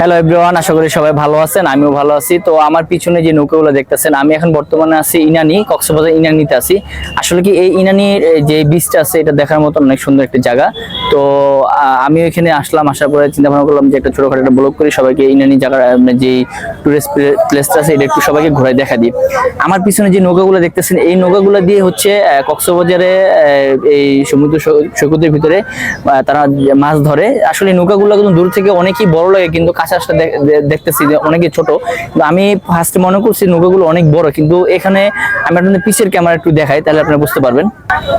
Hello everyone আশা করি সবাই ভালো আছেন, আমিও ভালো আছি। তো আমার পিছনে যে নৌকাগুলো দেখতেছেন, আমি এখন বর্তমানে আছি ইনানি, কক্সবাজার ইনানিতে আছি। আসলে কি এই ইনানির যে বিচটা আছে, এটা দেখার মতো অনেক সুন্দর একটা জায়গা। তো আমি এখানে আসলাম, আসার পরে চিন্তা ভাবনা করলাম যে একটা ছোটখাটো একটা ব্লগ করি, সবাইকে ইনানি জায়গার যে টুরিস্ট প্লেসটা আছে, এটা একটু সবাইকে ঘুরাই দেখা দিই। আমার পিছনে যে নৌকাগুলো দেখতেছেন, এই নৌকাগুলো দিয়ে হচ্ছে কক্সবাজারে এই সমুদ্র সৈকতের ভিতরে তারা মাছ ধরে। আসলে নৌকাগুলো কিন্তু দূর থেকে অনেকই বড় লাগে, কিন্তু কাছে দে- দে- দেখতেছি যে অনেকই ছোট। কিন্তু আমি ফার্স্টে মনে করছি নৌকাগুলো অনেক বড়, কিন্তু এখানে আমি আপনাদের পিছের ক্যামেরা একটু দেখাই, তাহলে আপনারা বুঝতে পারবেন।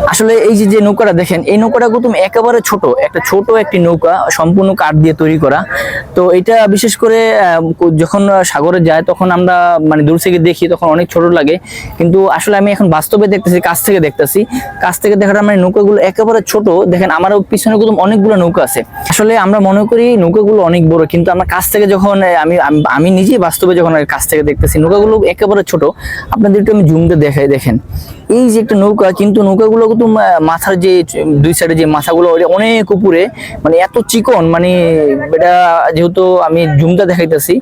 আসলে এই যে যে নৌকাটা দেখেন, এই নৌকাটা কিন্তু একেবারে ছোট, একটা ছোট একটি নৌকা, সম্পূর্ণ কাঠ দিয়ে তৈরি করা। তো এটা বিশেষ করে যখন সাগরে যায়, তখন আমরা মানে দূর থেকে দেখি, তখন অনেক ছোট লাগে। কিন্তু আসলে আমি এখন বাস্তবে দেখতেছি, কাছ থেকে দেখতেছি। কাছ থেকে দেখার মানে নৌকাগুলো একেবারে ছোট। দেখেন আমার পিছনে কিন্তু অনেকগুলো নৌকা আছে। আসলে আমরা মনে করি নৌকাগুলো অনেক বড়, কিন্তু আমরা কাছ থেকে যখন আমি, আমি- নিজেই বাস্তবে যখন কাছ থেকে দেখতেছি, নৌকাগুলো একেবারে ছোট। আপনাদের একটু আমি জুমতে দেখাই, দেখেন। এই যে একটা নৌকা, কিন্তু নৌকাগুলো কিন্তু মাথার যে, দুই সাইডে যে মাথাগুলো অনেক উপরে মানে এত চিকন মানে এটা যেহেতু আমি জুমটা দেখাইতেছি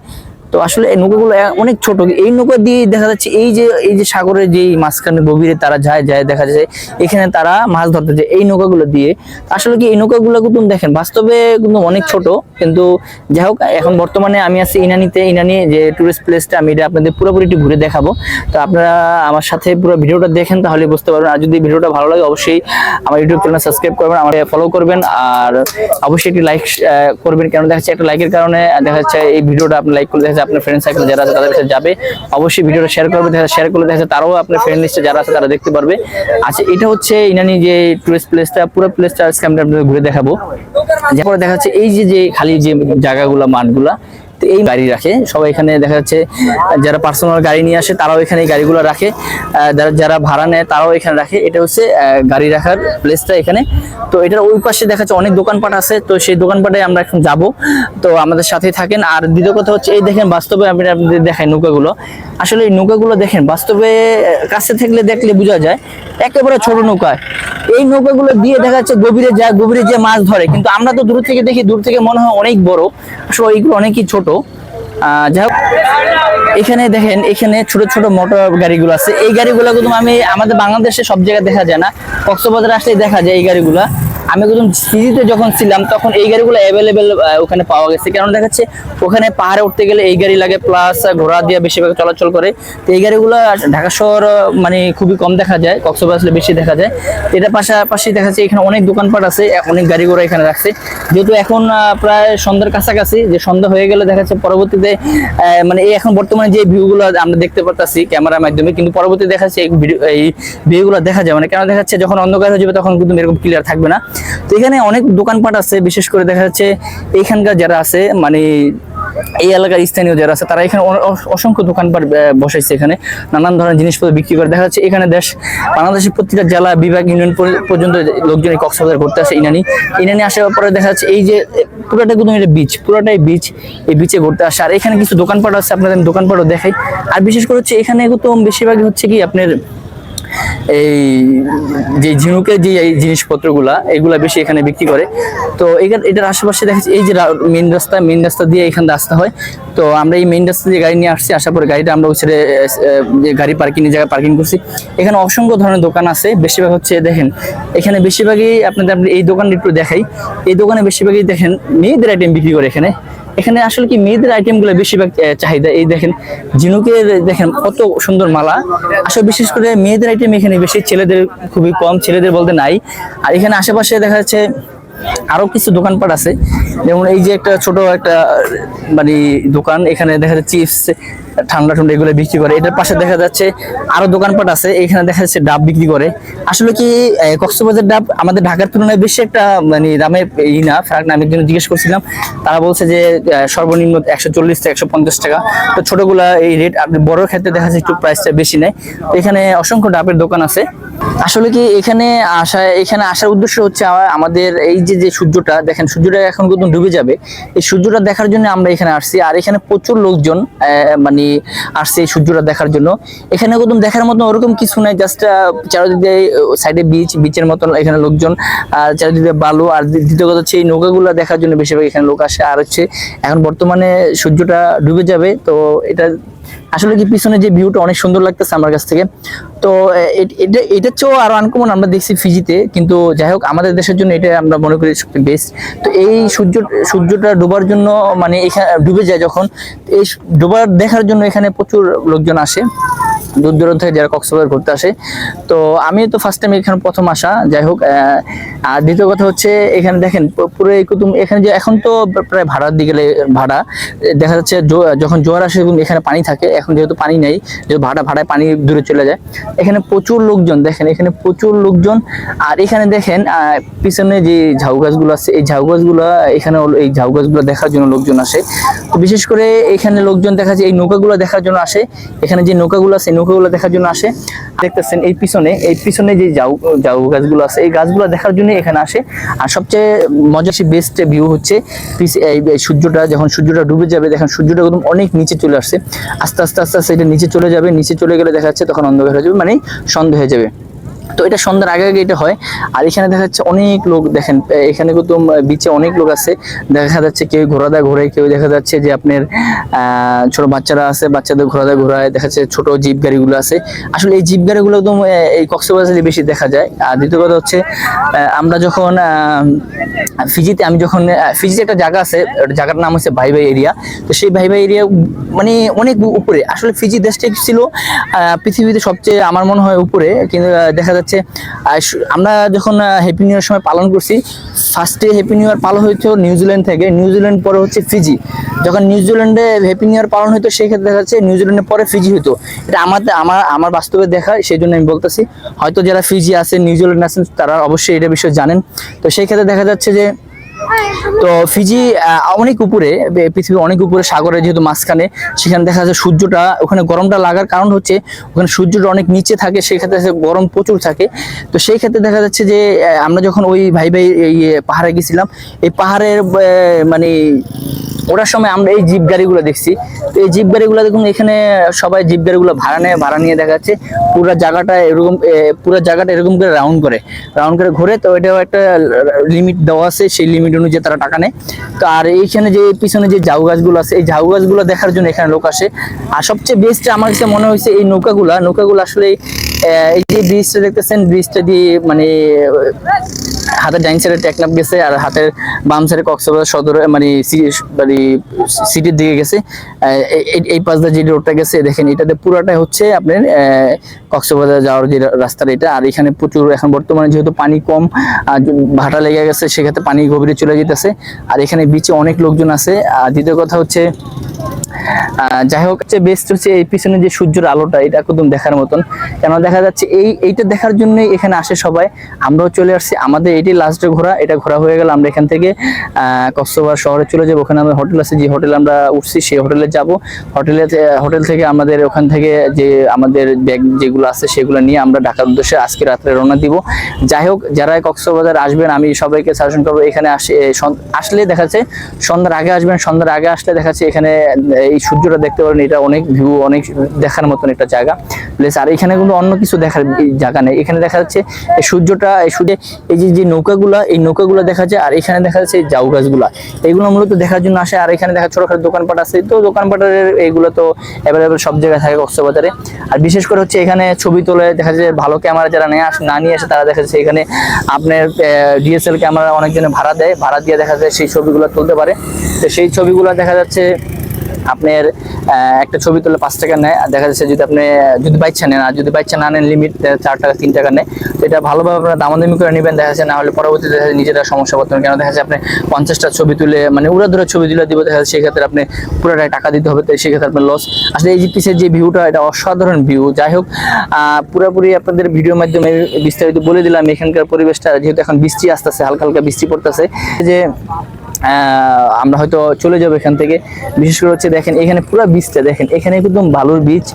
তো আসলে এই নৌকাগুলো অনেক ছোট। এই নৌকা দিয়ে দেখা যাচ্ছে এই যে এই যে সাগরের যে মাঝখানে গভীরে তারা যায় যায় দেখা যাচ্ছে এখানে তারা মাছ ধরতে যায়। এই নৌকাগুলো দিয়ে আসলে কি এই নৌকাগুলো কিন্তু দেখেন, বাস্তবে কিন্তু অনেক ছোট, কিন্তু যাই হোক, এখন বর্তমানে আমি আছি ইনানিতে। ইনানি যে টুরিস্ট প্লেসটা আমি এটা আপনাদের পুরোপুরি ঘুরে দেখাবো। তো আপনারা আমার সাথে পুরো ভিডিওটা দেখেন, তাহলে বুঝতে পারবেন। আর যদি ভিডিওটা ভালো লাগে, অবশ্যই আমার ইউটিউব চ্যানেল সাবস্ক্রাইব করবেন আমার ফলো করবেন। আর অবশ্যই একটি লাইক করবেন। কেন দেখা যাচ্ছে একটা লাইকের কারণে দেখা যাচ্ছে এই ভিডিওটা আপনি লাইক করলে দেখা যাচ্ছে আপনার ফ্রেন্ড সার্কেল যারা আছে তাদের কাছে যাবে। অবশ্যই ভিডিওটা শেয়ার করবে শেয়ার করলে দেখা তারাও আপনার ফ্রেন্ড লিস্টে যারা আছে তারা দেখতে পারবে। আচ্ছা এটা হচ্ছে ইনানি যে টুরিস্ট প্লেসটা পুরো প্লেসটা আজকে আমরা ঘুরে দেখাবো। তারপরে দেখা যাচ্ছে এই যে যে খালি যে জায়গাগুলো, মাঠগুলা এই গাড়ি রাখে। সবাই এখানে দেখা যাচ্ছে, যারা পার্সোনাল গাড়ি নিয়ে আসে, তারাও এখানে এই গাড়িগুলো রাখে। যারা যারা ভাড়া নেয়, তারাও এখানে রাখে। এটা হচ্ছে গাড়ি রাখার প্লেসটা এখানে। তো এটার ওই পাশে দেখা যাচ্ছে অনেক দোকানপাট আছে। তো সেই দোকানপাটে আমরা এখন যাব। তো আমাদের সাথেই থাকেন। আর দ্বিতীয় কথা হচ্ছে, এই দেখেন বাস্তবে আমি আপনাদের দেখাই নৌকাগুলো। আসলে এই নৌকাগুলো দেখেন, বাস্তবে কাছে থাকলে দেখলে বোঝা যায়, একেবারে ছোট নৌকা। এই নৌকাগুলো দিয়ে দেখা যাচ্ছে গভীরে যায়, গভীরে যে মাছ ধরে। কিন্তু আমরা তো দূর থেকে দেখি, দূর থেকে মনে হয় অনেক বড়। আসলে এইগুলো অনেকই ছোট। যাই হোক, এখানে দেখেন, এখানে ছোট ছোট মোটর গাড়িগুলো আছে। এই গাড়িগুলো কিন্তু আমি আমাদের বাংলাদেশে সব জায়গায় দেখা যায় না। কক্সবাজার আসলেই দেখা যায় এই গাড়িগুলা। আমি একদম সিটিতে যখন ছিলাম, তখন এই গাড়িগুলো অ্যাভেলেবেল ওখানে পাওয়া গেছে। কারণ দেখা যাচ্ছে ওখানে পাহাড়ে উঠতে গেলে এই গাড়ি লাগে প্লাস ঘোড়া দিয়ে বেশিরভাগ চলাচল করে। তো এই গাড়িগুলো ঢাকা শহর মানে খুবই কম দেখা যায়, কক্সবাজার বেশি দেখা যায়। এটা পাশাপাশি দেখা যাচ্ছে এখানে অনেক দোকানপাট আছে অনেক গাড়ি ঘোড়া এখানে রাখছে। যেহেতু এখন প্রায় সন্ধ্যার কাছাকাছি, যে সন্ধ্যা হয়ে গেলে দেখা যাচ্ছে পরবর্তীতে মানে এই এখন বর্তমানে যে ভিউগুলো আমরা দেখতে পারতাছি, ক্যামেরার মাধ্যমে, কিন্তু পরবর্তী দেখা যাচ্ছে এই ভিউগুলো দেখা যাবে না কেন দেখা যাচ্ছে যখন অন্ধকার হয়ে যাবে, তখন কিন্তু এরকম ক্লিয়ার থাকবে না। তো এখানে অনেক দোকানপাট আছে বিশেষ করে দেখা যাচ্ছে এইখানকার যারা আছে মানে এই এলাকার স্থানীয় যারা আছে তারা এখানে অসংখ্য দোকানপাট বসাইছে এখানে। নানান ধরনের জিনিসপত্র বিক্রি করে। দেখা যাচ্ছে এখানে দেশ বাংলাদেশের প্রতিটা জেলা বিভাগ ইউনিয়ন পর্য- পর্যন্ত লোকজন এই কক্সবাজার ঘুরতে আসে ইনানি। ইনানি আসার পরে দেখা যাচ্ছে এই যে এ, পুরোটা কিন্তু এটা বিচ পুরোটাই বিচ এই বিচে ঘুরতে আসে। আর এখানে কিছু দোকানপাট আছে আপনাদের দোকানপাটও দেখাই। আর বিশেষ করে হচ্ছে এখানে তো বেশিরভাগই হচ্ছে কি আপনার এই যে ঝিনুকের যে এই জিনিসপত্রগুলা, এগুলা বেশি এখানে বিক্রি করে। তো এখানে এটার আশেপাশে দেখেছি এই যে মেন রাস্তা মেন রাস্তা দিয়ে এখানে রাস্তা হয়। তো আমরা এই মেন রাস্তা দিয়ে গাড়ি নিয়ে আসছি, আসার পরে গাড়িটা আমরা ছেড়ে যে গাড়ি পার্কিং এর জায়গায় পার্কিং করছি। এখানে অসংখ্য ধরনের দোকান আছে। বেশিরভাগ হচ্ছে, দেখেন, এখানে বেশিরভাগই আপনাদের আপনি এই দোকানটা একটু দেখাই। এই দোকানে বেশিরভাগই দেখেন, মেয়েদের আইটেম বিক্রি করে এখানে। এখানে আসলে কি মেয়েদের আইটেমগুলো বেশিরভাগ চাহিদা। এই দেখেন, ঝিনুকের দেখেন কত সুন্দর মালা। আসলে বিশেষ করে মেয়েদের আইটেম এখানে বেশি, ছেলেদের খুবই কম, ছেলেদের বলতে নাই। আর এখানে আশেপাশে দেখা যাচ্ছে আরও কিছু দোকানপাট আছে। যেমন এই যে একটা ছোট একটা মানে দোকান, এখানে দেখা যাচ্ছে চিপস, ঠান্ডা ঠান্ডা এগুলো বিক্রি করে। এটার পাশে দেখা যাচ্ছে আরও দোকানপাট আছে, এখানে দেখা যাচ্ছে ডাব বিক্রি করে। আসলে কি কক্সবাজার ডাব আমাদের ঢাকার তুলনায় বেশি একটা মানে দামে ই না ফারাক না, আমি একজন জিজ্ঞেস করছিলাম, তারা বলছে যে সর্বনিম্ন একশো চল্লিশ থেকে একশো পঞ্চাশ টাকা। তো ছোটগুলা এই রেট বড় ক্ষেত্রে দেখা যাচ্ছে একটু প্রাইসটা বেশি নেয়। তো এখানে অসংখ্য ডাবের দোকান আছে। আসলে কি এখানে আসা, এখানে আসার উদ্দেশ্য হচ্ছে আমাদের এই যে যে সূর্যটা, দেখেন সূর্যটা এখন কিন্তু ডুবে যাবে। এই সূর্যটা দেখার জন্য আমরা এখানে আসছি। আর এখানে প্রচুর লোকজন মানে আসছে এই সূর্যটা দেখার জন্য। এখানে একদম দেখার মতো ওরকম কিছু নাই জাস্ট চারিদিকে, সাইডে বিচ বিচের মতন এখানে লোকজন আর চারিদিকে বালু। আর দ্বিতীয় কথা হচ্ছে এই নৌকাগুলো দেখার জন্য বেশিরভাগ এখানে লোক আসে। আর হচ্ছে এখন বর্তমানে সূর্যটা ডুবে যাবে, তো এটা আসলে কি পিছনে যে ভিউটা অনেক সুন্দর লাগতেছে আমার কাছ থেকে। তো এটা, এটার চেয়েও আরও আনকমন আমরা দেখছি ফিজিতে কিন্তু যাই হোক, আমাদের দেশের জন্য এটা আমরা মনে করি সবচেয়ে বেস্ট তো এই সূর্য, সূর্যটা ডোবার জন্য মানে এখানে ডুবে যায় যখন। এই ডোবার দেখার জন্য এখানে প্রচুর লোকজন আসে। দূর দূরান্ত থেকে যারা কক্সবাজার ঘুরতে আসে। তো আমি তো ফার্স্ট টাইম এখানে প্রথম আসা, যাই হোক আর দ্বিতীয় কথা হচ্ছে এখানে দেখেন পুরো কুতুম এখানে যে এখন তো প্রায় ভাড়ার দিকে ভাড়া, দেখা যাচ্ছে যখন জোয়ার আসে এখানে পানি থাকে, এখন যেহেতু পানি নেই যেহেতু ভাড়া, ভাড়ায় পানি দূরে চলে যায়। এখানে প্রচুর লোকজন, দেখেন, এখানে প্রচুর লোকজন, আর এখানে দেখেন পিছনে যে ঝাউ গাছগুলো আছে, এই ঝাউ গাছগুলো, এখানে এই ঝাউ গাছগুলো দেখার জন্য লোকজন আসে। তো বিশেষ করে এখানে লোকজন দেখা যায়, এই নৌকাগুলো দেখার জন্য আসে। এখানে যে নৌকাগুলো আছে, এই নৌকাগুলো দেখার জন্য আসে। দেখতেছেন এই পিছনে এই পিছনে যে ঝাউ ঝাউ গাছগুলো আছে, এই গাছগুলো দেখার জন্য এখানে আসে। আর সবচেয়ে মজার বেস্ট ভিউ হচ্ছে সূর্যটা, যখন সূর্যটা ডুবে যাবে, দেখেন সূর্যটা একদম অনেক নিচে চলে আসছে। আস্তে আস্তে আস্তে আস্তে এটা নিচে চলে যাবে, নিচে চলে গেলে দেখা যাচ্ছে তখন অন্ধকার হয়ে যাবে মানে সন্ধ্যা হয়ে যাবে। তো এটা সন্ধ্যার আগে আগে এটা হয়। আর এখানে দেখা যাচ্ছে অনেক লোক দেখেন এখানে কিন্তু বিচে অনেক লোক আছে। দেখা যাচ্ছে কেউ ঘোরা দেয় ঘোরে, কেউ দেখা যাচ্ছে যে আপনার ছোট বাচ্চারা আছে, বাচ্চাদের ঘোরা দেয় ঘোরায়। দেখা যাচ্ছে ছোট জিপ গাড়িগুলো আছে। আসলে এই জিপ গাড়িগুলো একদম এই কক্সবাজারে বেশি দেখা যায়। আর দ্বিতীয় কথা হচ্ছে আমরা যখন ফিজিতে, আমি যখন ফিজিতে একটা জায়গা আছে জায়গার নাম হচ্ছে ভাই ভাই এরিয়া। তো সেই ভাই ভাই এরিয়া মানে অনেক উপরে। আসলে ফিজি দেশটা ছিল পৃথিবীতে সবচেয়ে, আমার মনে হয়, উপরে। কিন্তু দেখা যাচ্ছে স- আমরা যখন হ্যাপি নিউ সময় পালন করছি ফার্স্টে হ্যাপি নিউ ইয়ার পালন হয়েছিল নিউজিল্যান্ড থেকে নিউজিল্যান্ড পরে হচ্ছে ফিজি যখন নিউজিল্যান্ডে হ্যাপি নিউ ইয়ার পালন হতো সেক্ষেত্রে দেখা যাচ্ছে নিউজিল্যান্ডের পরে ফিজি হতো এটা আমাদের আমার আমার বাস্তবে দেখা সেই জন্য আমি বলতেছি। হয়তো যারা ফিজি আছে নিউজিল্যান্ড আছেন তারা অবশ্যই এটা বিষয়ে জানেন। তো সেই ক্ষেত্রে দেখা যাচ্ছে যে তো ফিজি অনেক উপরে পৃথিবীর অনেক উপরে, সাগরের যেহেতু মাঝখানে, সেখানে দেখা যাচ্ছে সূর্যটা, ওখানে গরমটা লাগার কারণ হচ্ছে, ওখানে সূর্যটা অনেক নিচে থাকে সেক্ষেত্রে গরম প্রচুর থাকে। তো সেই ক্ষেত্রে দেখা যাচ্ছে যে আমরা যখন ওই ভাই ভাই পাহাড়ে গেছিলাম, এই পাহাড়ের মানে ওটার সময় আমরা এই জিপ গাড়িগুলো দেখছি। তো এই জিপ গাড়িগুলো দেখুন, এখানে সবাই জিপ গাড়িগুলো ভাড়া নেয়, ভাড়া নিয়ে দেখা যাচ্ছে পুরো জায়গাটা এরকম পুরো জায়গাটা এরকম করে রাউন্ড করে। রাউন্ড করে ঘুরে, তো এটাও একটা লিমিট দেওয়া আছে, সেই লিমিট অনুযায়ী তারা টাকা নেয়। তো আর এইখানে যে, পিছনে যে ঝাউ গাছগুলো আছে, এই ঝাউ গাছগুলো দেখার জন্য এখানে লোক আসে। আর সবচেয়ে বেস্ট আমার কাছে মনে হয়েছে এই নৌকাগুলা। নৌকাগুলো আসলে এই যে ব্রিজটা দেখতেছেন ব্রিজটা দিয়ে মানে হাতের ডাইন সাইডে টেকনাফ গেছে আর হাতের বাম সাইডে কক্সবাজার সদর মানে মানে সিটির দিকে গেছে। এই- পাশ দিয়ে যে রোডটা গেছে, দেখেন, এটাতে পুরাটাই হচ্ছে আপনার কক্সবাজার যাওয়ার যে রাস্তাটা এটা। আর এখানে প্রচুর, এখন বর্তমানে যেহেতু পানি কম, আর ভাটা লেগে গেছে, সেক্ষেত্রে পানি গভীরে চলে যেতেছে। আর এখানে বিচে অনেক লোকজন আছে। আর দ্বিতীয় কথা হচ্ছে যাই হোক হচ্ছে বেস্ট হচ্ছে এই পিছনে যে সূর্যের আলোটা, এটা একদম দেখার মতন। কেন দেখা যাচ্ছে এই, এইটা দেখার জন্যই এখানে আসে সবাই। আমরাও চলে আসছি। আমাদের এটি লাস্টে ঘোরা, এটা ঘোরা হয়ে গেল। আমরা এখান থেকে কক্সবাজার শহরে চলে যাব। ওখানে আমাদের হোটেল আছে। যে হোটেল আমরা উঠছি, সেই হোটেলে যাব। হোটেলে হোটেল থেকে আমাদের ওখান থেকে যে আমাদের ব্যাগ যেগুলো আছে, সেগুলো নিয়ে আমরা ঢাকার উদ্দেশ্যে আজকে রাত্রে রওনা দিব। যাই হোক, যারা কক্সবাজার আসবেন, আমি সবাইকে সাজেশন করব, এখানে আসে আসলে দেখা যাচ্ছে সন্ধ্যার আগে আসবেন, সন্ধ্যার আগে আসলে দেখা যাচ্ছে এখানে এই সূর্যটা দেখতে পারেন, এটা অনেক ভিউ অনেক দেখার মতন একটা জায়গা। প্লেস আর এখানে কিন্তু অন্য কিছু দেখার জায়গা নেই। এখানে দেখা যাচ্ছে, এই সূর্যটা, এই সূর্যে, এই যে যে নৌকাগুলা, এই নৌকাগুলো দেখা যায় আর এখানে দেখা যাচ্ছে এই জাউ গাছগুলা। এগুলো মূলত দেখার জন্য আসে, আর এখানে দেখা ছোটখাটো দোকানপাট আছে। তো দোকানপাটের এগুলো তো অ্যাভেলেবেল সব জায়গায় থাকে কক্সবাজারে। আর বিশেষ করে হচ্ছে এখানে ছবি তোলে দেখা যায় ভালো ক্যামেরা যারা নিয়ে আসে, না নিয়ে আসে, তারা দেখা যাচ্ছে এখানে আপনার ডিএসএল ক্যামেরা অনেকজনে ভাড়া দেয়। ভাড়া দিয়ে দেখা যায় সেই ছবিগুলো তুলতে পারে। তো সেই ছবিগুলো দেখা যাচ্ছে আপনার একটা ছবি তুলে পাঁচ টাকা নেয়, আর দেখা যাচ্ছে যদি আপনি, যদি বাচ্চা নেন, আর যদি বাচ্চা না নেন লিমিট চার টাকা, তিন টাকা নেয়। এটা ভালোভাবে আপনারা দামাদামি করে নেবেন, দেখা যাচ্ছে না হলে পরবর্তীতে দেখা যাচ্ছে নিজেরা সমস্যা করতে কেন দেখা যাচ্ছে আপনি পঞ্চাশটা ছবি তুলে মানে উড়া ধরে ছবি তুলে দিব, দেখা যাচ্ছে সেক্ষেত্রে আপনি পুরোটাই টাকা দিতে হবে, তো সেক্ষেত্রে আপনার লস আসলে এই যে পিসের যে ভিউটা এটা অসাধারণ ভিউ যাই হোক পুরোপুরি আপনাদের ভিডিওর মাধ্যমে বিস্তারিত বলে দিলাম, এখানকার পরিবেশটা, যেহেতু এখন বৃষ্টি আসতেছে, হালকা হালকা বৃষ্টি পড়তেছে। যে আমরা হয়তো চলে যাব এখান থেকে। বিশেষ করে হচ্ছে দেখেন, এখানে পুরো বীজটা দেখেন, এখানে একদম বালুর বীজ।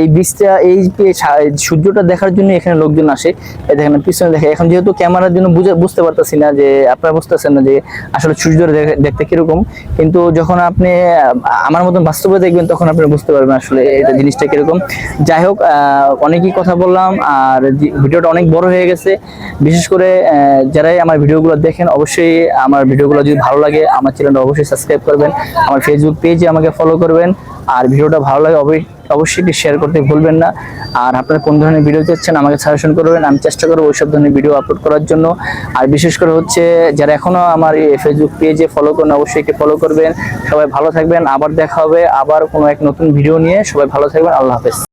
এই বীজটা, এই সূর্যটা দেখার জন্য এখানে লোকজন আসে। দেখেন, পিছনে দেখে এখন যেহেতু ক্যামেরার জন্য বুঝতে পারতেছি না যে, আপনারা বুঝতেছেন না যে, আসলে সূর্যটা দেখতে কীরকম। কিন্তু যখন আপনি আমার মতন বাস্তবে দেখবেন, তখন আপনি বুঝতে পারবেন আসলে এটা জিনিসটা কীরকম। যাই হোক অনেকই কথা বললাম, আর ভিডিওটা অনেক বড় হয়ে গেছে। বিশেষ করে যারাই আমার ভিডিওগুলো দেখেন, অবশ্যই আমার ভিডিওগুলো যদি ভালো লাগে, আমার চ্যানেলটা অবশ্যই সাবস্ক্রাইব করবেন, আমার ফেসবুক পেজে আমাকে ফলো করবেন, আর ভিডিওটা ভালো লাগে অবশ্যই শেয়ার করতে ভুলবেন না, আর আপনারা কোন ধরনের ভিডিও চাচ্ছেন আমাকে সাজেশন করবেন, আমি চেষ্টা করব ওইসব ধরনের ভিডিও আপলোড করার জন্য, আর বিশেষ করে হচ্ছে যারা এখনও আমার ফেসবুক পেজে ফলো করেন অবশ্যই একে ফলো করবেন, সবাই ভালো থাকবেন, আবার দেখা হবে, আবার কোনো এক নতুন ভিডিও নিয়ে, সবাই ভালো থাকবেন, আল্লাহ হাফেজ।